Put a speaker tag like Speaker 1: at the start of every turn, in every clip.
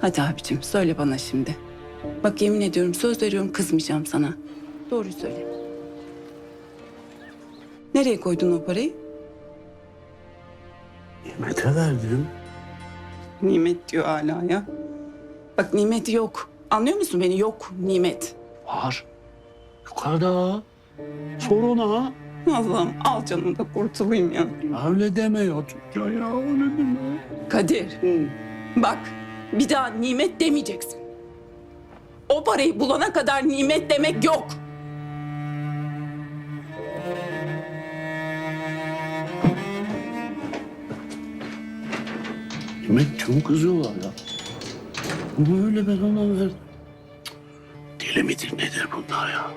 Speaker 1: Hadi abicim söyle bana şimdi. Bak yemin ediyorum söz veriyorum kızmayacağım sana. Doğruyu söyle. Nereye koydun o parayı?
Speaker 2: Nimet'e verdim.
Speaker 1: Nimet diyor hala ya. Bak nimet yok. Anlıyor musun beni? Yok nimet.
Speaker 2: Var. Yukarıda. Sor ona.
Speaker 1: Allah'ım al canını da kurtulayım ya.
Speaker 2: Öyle deme ya Türkan ya öyle deme.
Speaker 1: Kadir bak bir daha nimet demeyeceksin. O parayı bulana kadar nimet demek yok.
Speaker 2: Nimet çok kızıyorlar ya. Ama öyle ben ona verdim. Cık, Deli midir nedir bunlar ya?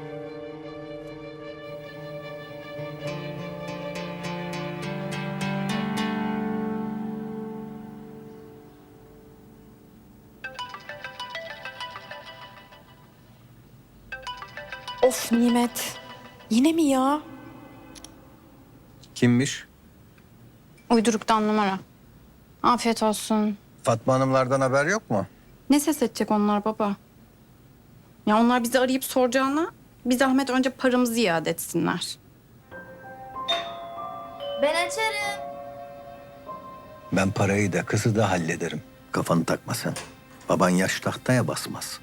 Speaker 3: Of Nimet. Yine mi ya?
Speaker 4: Kimmiş?
Speaker 3: Uyduruktan numara. Afiyet olsun.
Speaker 4: Fatma Hanımlardan haber yok mu?
Speaker 3: Ne ses edecek onlar baba? Ya onlar bizi arayıp soracağına bir zahmet önce paramızı iade etsinler.
Speaker 5: Ben açarım.
Speaker 4: Ben parayı da kızı da hallederim. Kafanı takma sen. Baban yaş tahtaya basmaz.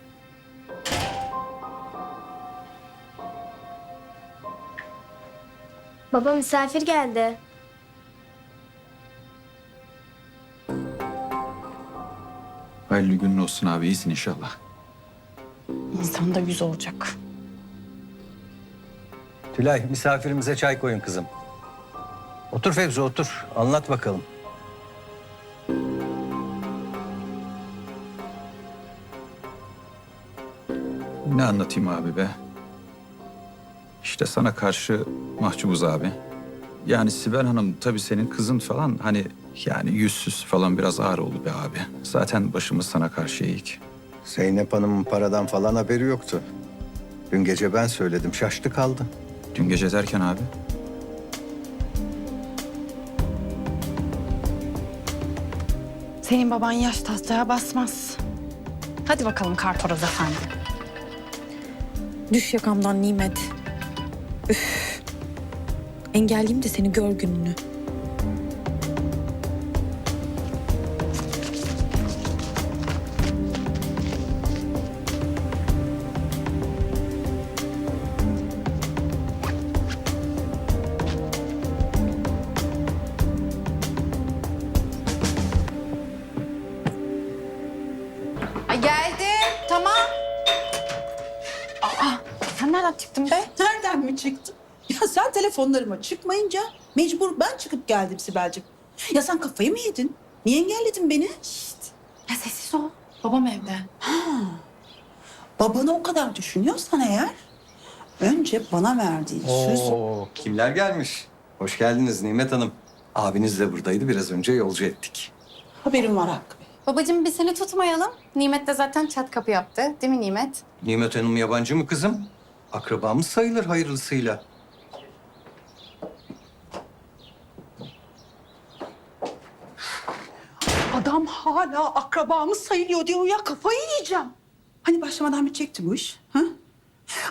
Speaker 5: Baba misafir geldi.
Speaker 6: Hayırlı günün olsun abi. iyisin inşallah.
Speaker 3: İnsan da yüz olacak.
Speaker 4: Tülay misafirimize çay koyun kızım. Otur Fevzi otur. Anlat bakalım.
Speaker 6: Ne anlatayım abi be? İşte sana karşı mahcubuz abi. Yani Sibel Hanım tabii senin kızın falan hani yani yüzsüz falan biraz ağır oldu be abi. Zaten başımız sana karşı eğik.
Speaker 4: Zeynep Hanım'ın paradan falan haberi yoktu. Dün gece ben söyledim şaştı kaldı.
Speaker 6: Dün gece derken abi.
Speaker 3: Senin baban yaş tahtaya basmaz. Hadi bakalım Kartoroz efendi.
Speaker 7: Düş yakamdan nimet. Üf. Engelleyeyim de seni gör gününü.
Speaker 3: Ay geldim. Tamam. Aa, sen nereden çıktın be?
Speaker 8: Nereden mi çıktın? Ya sen telefonlarıma çıkmayınca mecbur ben çıkıp geldim Sibel'cim. Ya sen kafayı mı yedin? Niye engelledin beni?
Speaker 3: Ya sessiz ol. Babam evde.
Speaker 8: Babanı o kadar düşünüyorsan eğer önce bana verdiğin söz...
Speaker 4: kimler gelmiş? Hoş geldiniz Nimet Hanım. Abiniz de buradaydı biraz önce yolcu ettik.
Speaker 8: Haberim var Hakkı Bey.
Speaker 3: Babacığım biz seni tutmayalım. Nimet de zaten çat kapı yaptı. Değil mi Nimet?
Speaker 4: Nimet Hanım yabancı mı kızım? Akrabamız sayılır hayırlısıyla.
Speaker 8: Adam hala akrabamız sayılıyor diyor ya kafayı yiyeceğim. Hani başlamadan bitecekti bu iş? Ha?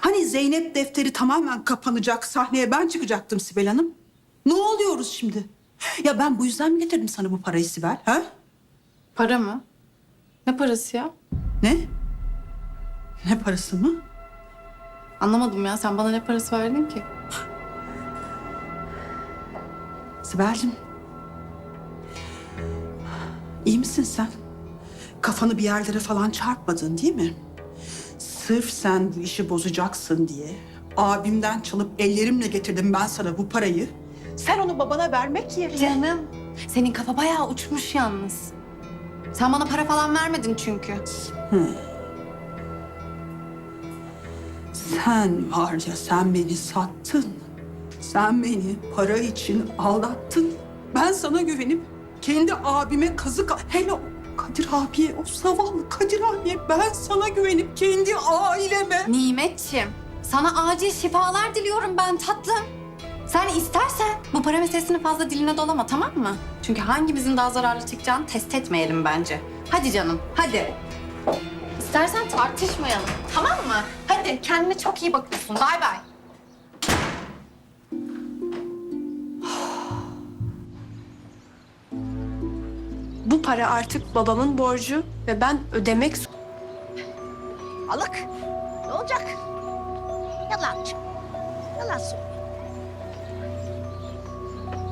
Speaker 8: Hani Zeynep defteri tamamen kapanacak, sahneye ben çıkacaktım Sibel Hanım. Ne oluyoruz şimdi? Ya ben bu yüzden mi getirdim sana bu parayı Sibel? Ha?
Speaker 3: Para mı? Ne parası ya?
Speaker 8: Ne? Ne parası mı?
Speaker 3: Anlamadım ya. Sen bana ne parası verdin ki?
Speaker 8: Sibel'cim. İyi misin sen? Kafanı bir yerlere falan çarpmadın değil mi? Sırf sen bu işi bozacaksın diye abimden çalıp ellerimle getirdim ben sana bu parayı. Sen onu babana vermek yerine...
Speaker 3: Canım. Senin kafa bayağı uçmuş yalnız. Sen bana para falan vermedin çünkü.
Speaker 8: Sen var ya sen beni sattın. Sen beni para için aldattın. Ben sana güvenip kendi abime kazık... Hele Kadir abiye, o zavallı Kadir abiye ben sana güvenip kendi aileme...
Speaker 3: Nimetçim, sana acil şifalar diliyorum ben tatlım. Sen istersen bu para meselesini fazla diline dolama tamam mı? Çünkü hangimizin daha zararlı çıkacağını test etmeyelim bence. Hadi canım, hadi. İstersen tartışmayalım, tamam mı? Hadi, kendine çok iyi bakıyorsun. Bay bay.
Speaker 9: Para artık babamın borcu ve ben ödemek
Speaker 10: Balık. Ne olacak? Yalancı. Yalan söylüyor.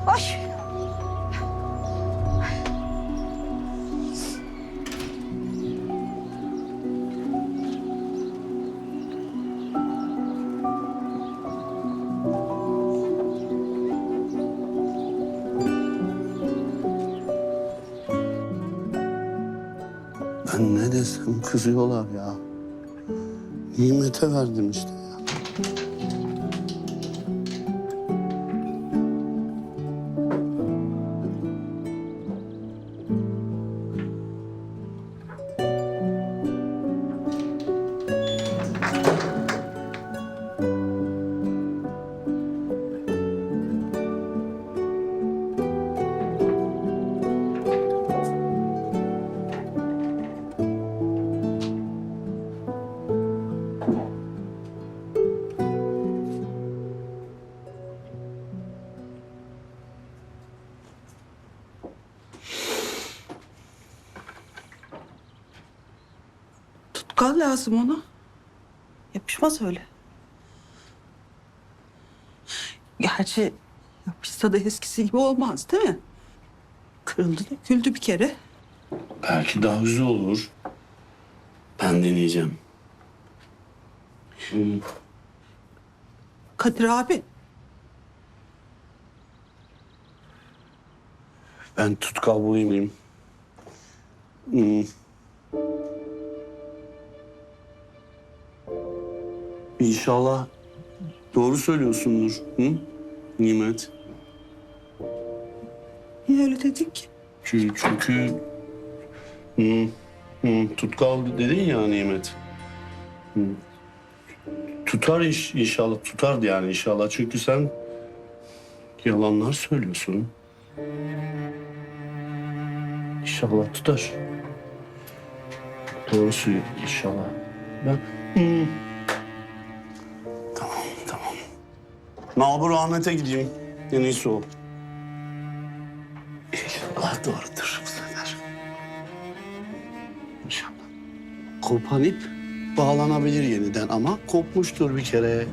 Speaker 10: Hoş.
Speaker 2: Ben ne desem kızıyorlar ya. Nimete verdim işte ya.
Speaker 8: Tutkal lazım ona. Yapışmaz öyle. Gerçi yapışsa da eskisi gibi olmaz değil mi? Kırıldı da güldü bir kere.
Speaker 2: Belki daha güzel olur. Ben deneyeceğim. Hmm,
Speaker 8: Kadir abi.
Speaker 2: Ben tutkal bulayım. Hmm. İnşallah doğru söylüyorsundur. Hı? Nimet.
Speaker 8: Niye öyle dedik ki?
Speaker 2: Çünkü, çünkü hı, hı, tutkal dedin ya Nimet. Hı. Tutar iş, inşallah tutar yani inşallah. Çünkü sen yalanlar söylüyorsun. İnşallah tutar. Doğrusu inşallah. Ben... Hı. Nalbur Ahmet'e gideyim. En iyisi o. İnşallah doğrudur bu sefer. İnşallah. Kopan ip bağlanabilir yeniden ama kopmuştur bir kere.